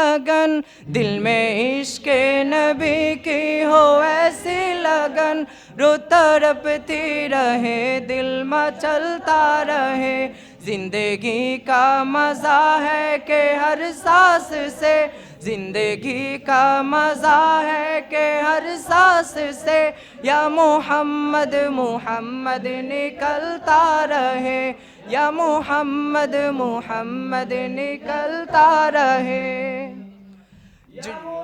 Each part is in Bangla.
लगन। दिल में इश्क नबी की हो ऐसी लगन। रो तरपती रहे, दिल मचलता रहे। ज़िंदगी का मज़ा है कि हर सांस से। ज़िंदगी का मज़ा है कि हर सांस से। या मोहम्मद मोहम्मद निकलता रहे। या मोहम्मद मोहम्मद निकलता रहे। Dude,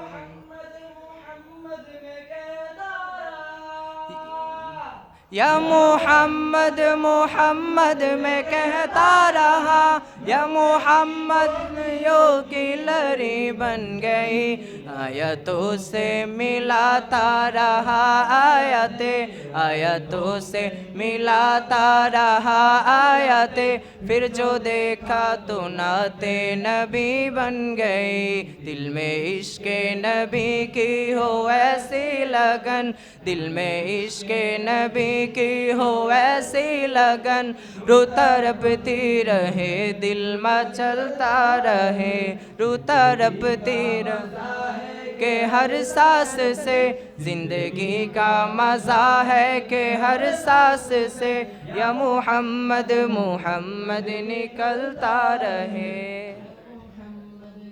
या मोहम्मद मोहम्मद मैं कहता रहा। या मोहम्मद यो की लरी बन गई। आयतों से मिलाता रहा आयते। आयतों से मिलाता रहा आयते। फिर जो देखा तो नाते नबी बन गई। दिल में इश्क नबी की हो ऐसी लगन। दिल में इश्क नबी की हो ऐसी लगन रू तरपती रहे दिल मचलता रहे। रू तरपती रहे के हर सांस से ज़िंदगी का मज़ा है के हर सांस से या मोहम्मद मोहम्मद निकलता रहे।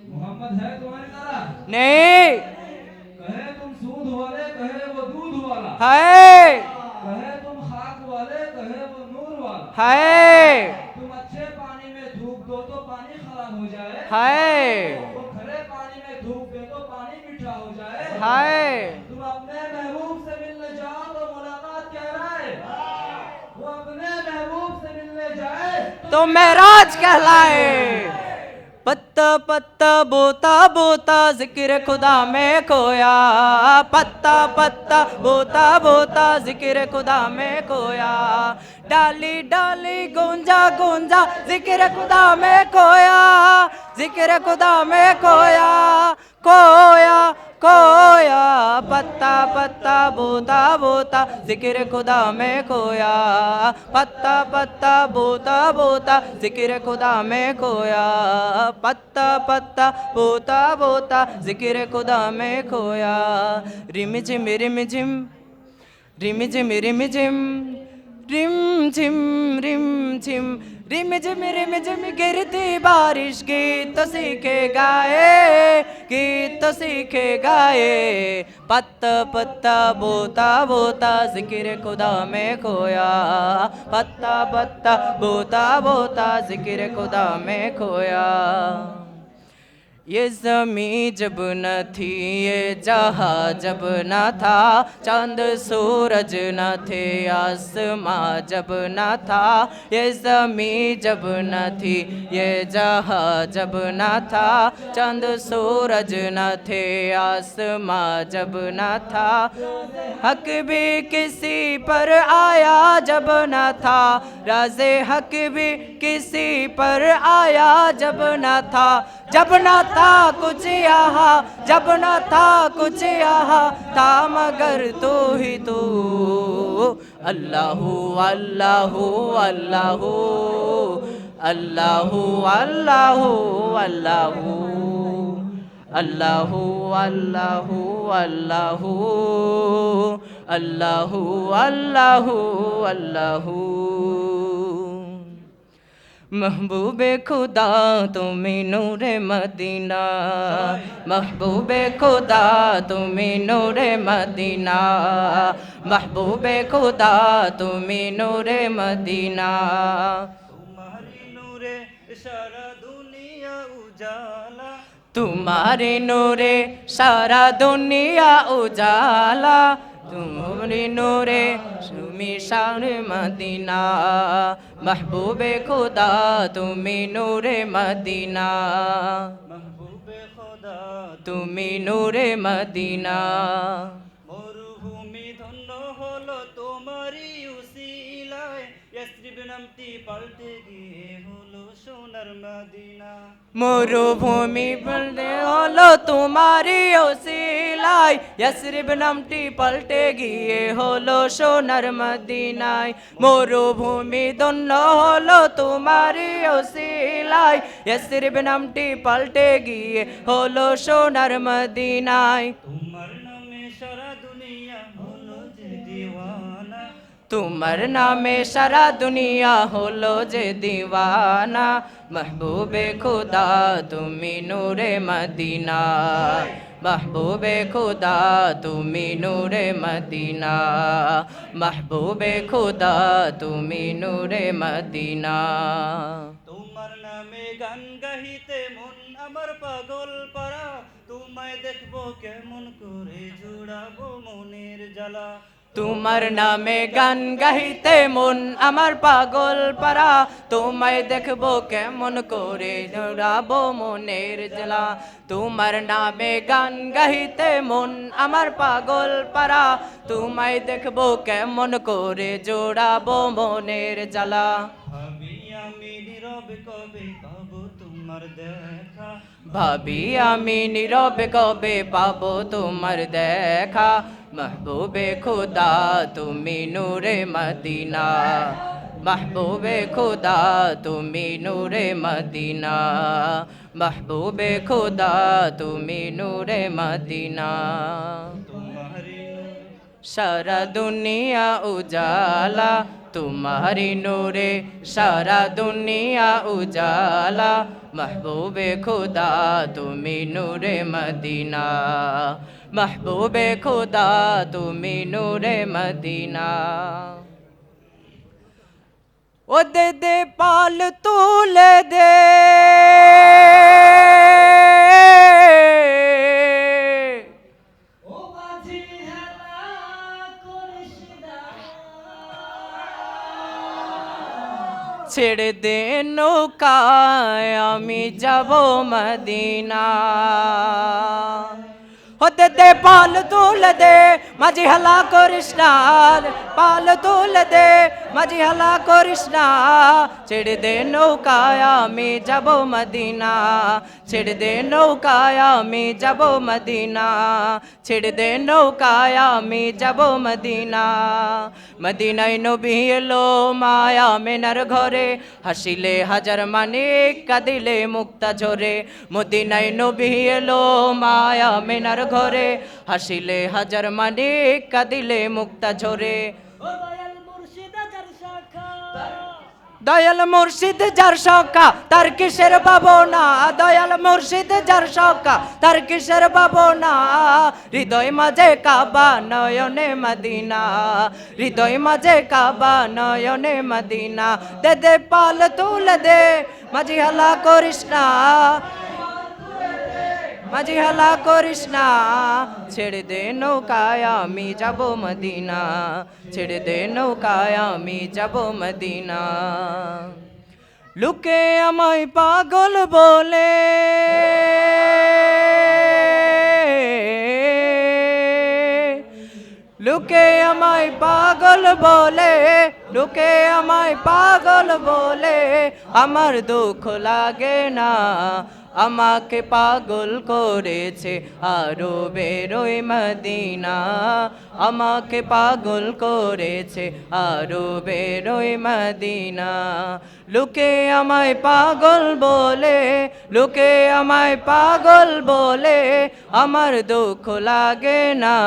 मोहम्मद है तुम्हारी नहीं। कहे तुम सूद वाले कहे वो दूध वाला। है कहे तुम खाक वाले कहे वो नूर वाला है तुम अच्छे पानी में धूप दो तो पानी खराब हो जाए। हाय। वो खरे पानी में धूप दे तो पानी मीठा हो जाए। हाय। तुम अपने महबूब से मिलने जाओ तो मुलाकात कह रहा है वो अपने महबूब से मिलने जाए। तो महराज कहलाए। पत्ता पत्ता, बोता बोता, ज़िक्र खुदा में खोया। पत्ता पत्ता, बोता बोता, ज़िक्र खुदा में खोया। डाली डाली, गूंजा गूंजा, ज़िक्र खुदा में खोया। ज़िक्र खुदा में खोया खोया। खोया पत्ता पत्ता बोता बोता जिक्र खुदा में खोया पत्ता पत्ता बोता बोता जिक्र खुदा में खोया पत्ता पत्ता बोता बोता जिक्र खुदा में खोया रिम झिम रिम झिम रिम झिम रिम झिम रिम झिम रिम झिम रिम में रिम में गिरती बारिश, गीत सीखे गाए, गीत सीखे गाए। पत्ता पत्ता बोता बोता ज़िक्र खुदा में खोया। पत्ता पत्ता बोता बोता ज़िक्र खुदा में खोया। ये जमी जब न थी, ये जहाँ जब न था, चाँद सूरज न थे, आसमां जब न था, ये जमी जब न थी, ये जहाँ जब न था, चाँद सूरज न थे, आसमां जब न था। हक भी किसी पर आया जब न था, राजे हक भी किसी पर आया जब न था। जब न था कुछ यहाँ जब न था कुछ यहाँ था मगर तू ही तू अल्लाह अल्लाह अल्लाह अल्लाहू अल्लाह अल्लाह अल्लाह अल्लाह अल्लाह अल्लाह अल्लाहू अल्लाहू महबूब खुदा तुम्हें नूर मदीना महबूब खुदा तुम्हें नूर मदीना महबूब खुदा तुम्हें नूर मदीना तुम्हारी नूरे सारा दुनिया उजाला तुम्हारे नूरे सारा दुनिया उजाला তুমরি নোরে সুমিশান মদিনা। মাহবুবে খোদা তুমি নোরে মদিনা। তুমি নোরে মদিনা। মরুভূমি ধন্য হলো তোমারই উসিলায়। ইয়াসরিব নামটি পাল্টে গিয়ে মরুভূমি বলতে হলো তোমারই ওসিলাই ইয়াসরিব নামটি পাল্টে গিয়ে হলো সোনার মদিনায়। মরুভূমি দন্য হলো তোমারই ওসিলাই ইয়াসরিব নামটি পাল্টে গিয়ে হলো সোনার মদিনায়। তোমার নামে সারা দুনিয়া হলো যে দিওয়ানা। মাহবুবে খুদা, তুমি নূরে মদিনা। মাহবুবে খুদা, তুমি নূরে মদিনা। মাহবুবে খুদা, তুমি নূরে মদিনা। তোমার নামে গান গাহিতে মন আমার পাগল পারা তোমায় দেখব কেমন করে জুড়াবো মনের জ্বালা। তোমার নামে গান গাইতে মন আমার পাগল পারা তোমায় দেখব কেমন করে জোড়াবো মনের জেলা তোমার নামে গান গাইতে মন আমার পাগল পারা তোমায় দেখব কেমন করে জোড়াবো মনের জ্বালা। ভাবি আমি নীরবে কবে পাবো তোমার দেখা? ভাবি আমি নীরবে কবে পাবো তোমার দেখা মাহবুবে খুদা তুমি নূরে মদিনা মাহবুবে খুদা তুমি নূরে মদিনা মাহবুবে খুদা তুমি নূরে মদিনা তোমারি নূর সারা দুনিয়া উজালা तुम्हारी नूरे सारा दुनिया उजाला महबूबे खुदा तुम्ही नूरे मदीना মাহবুবে খোদা তুমি নূরে মদিনা। ও দে। দে পাল তুলে দে ছেড়ে দে নৌকা আমি যাব মদিনা। হতে দে পাল তুল দে মাঝি হালা করিস পাল তুল দে মাঝি হালা করিস না, ছেড়ে দে নৌকায় আমি যাব মদিনা। ছেড়ে দে নৌকায় আমি যাব মদিনা। ছেড়ে দে নৌকায় আমি যাব মদিনা। মদিনায় নবী এলো মায়া মেনার ঘরে, হাসিলে হাজার মানিক, কাঁদিলে মুক্তা ঝরে। মদিনায় নবী এলো মায়া মেনার ঘরে, হাসিলে হাজার মানিক, কাঁদিলে মুক্তা ঝরে। দয়াল মুর্শিদ যার সকা, তার কিসের পাবো না দয়াল মুর্শিদ যার সকা, তার কিসের পাবো না হৃদয় মাঝে কাবা নয়নে মদিনা। হৃদয় মাঝে কাবা নয়নে মদিনা। দে দে পাল তুল দে মাঝি হালা করিস না। মাঝি হালা করিস না। ছেড়ে দে নৌকায়, আমি যাব মদিনা। ছেড়ে দে নৌকায়, আমি যাব মদিনা। লুকে আমায় পাগল বলে। লুকে আমায় পাগল বলে। লুকে আমায় পাগল বলে। আমার দুঃখ লাগে না। আমাকে পাগল করেছে আরও বেরোয় মদিনা। আমাকে পাগল করেছে আরও বেরোয় মদিনা। লোকে আমায় পাগল বলে, লোকে আমায় পাগল বলে, আমার দুঃখ লাগে না।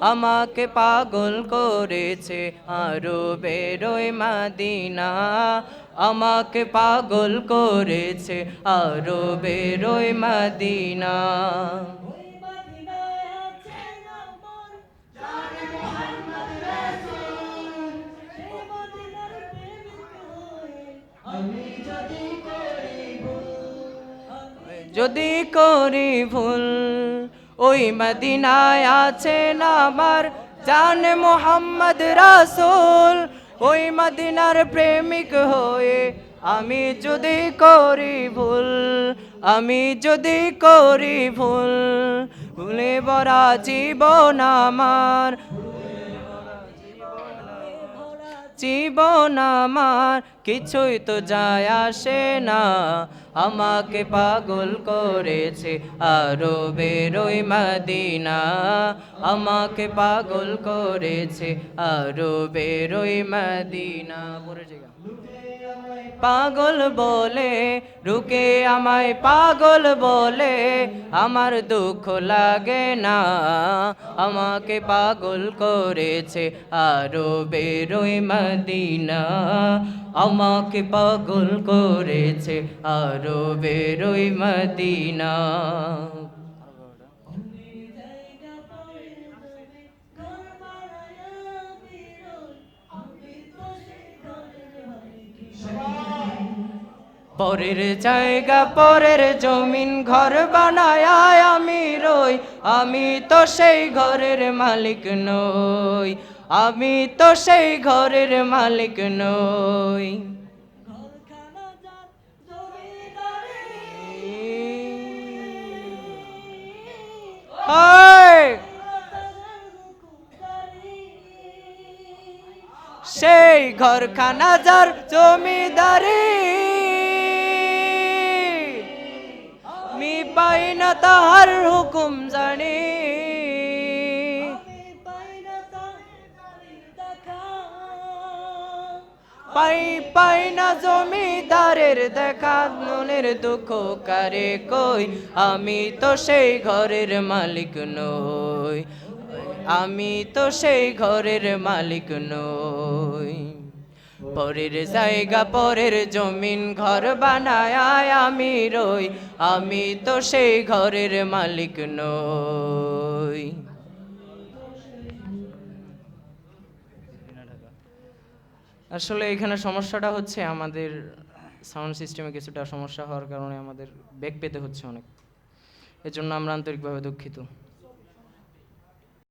আমাকে পাগল করেছে আরও বেরোয় মদিনা। আমাকে পাগল করেছে আরও বেরোয় মদিনা। যদি করি ভুল, ওই মদিনায় আছেন আমার জান মোহাম্মদ রাসূল। ওই মদিনার প্রেমিক হয়ে আমি যদি করি ভুল, আমি যদি করি ভুল, ভুলে বরা জীবন আমার জীবন আমার, কিছুই তো যায় আসে না। আমাকে পাগল করেছে আরও বেরোই মদিনা। আমাকে পাগল করেছে আরও বেরোই মদিনা। পরে জায়গা পাগল বলে, রুকে আমায় পাগল বলে, আমার দুঃখ লাগে না। আমাকে পাগল করেছে আরও বেরোয় মদিনা। আমাকে পাগল করেছে আরও বেরোয় মদিনা। পরের জায়গা, পরের জমিন ঘর বানায় আমি রই, আমি তো সেই ঘরের মালিক নই, আমি তো সেই ঘরের মালিক নই! সেই ঘরখানা যার জমিদারি পাই তাহার হুকুম জানি। পাই পাই না জমিদারের দেখা মনের দুঃখ কারে কই? আমি তো সেই ঘরের মালিক নই। আমি তো সেই ঘরের মালিক নই। পরের জায়গা, পরের জমিন ঘর বানায় আমি রই, আমি তো সেই ঘরের মালিক নই। আসলে এখানে সমস্যাটা হচ্ছে আমাদের সাউন্ড সিস্টেমে কিছুটা সমস্যা হওয়ার কারণে আমাদের বেগ পেতে হচ্ছে অনেক। এজন্য আমরা আন্তরিকভাবে দুঃখিত।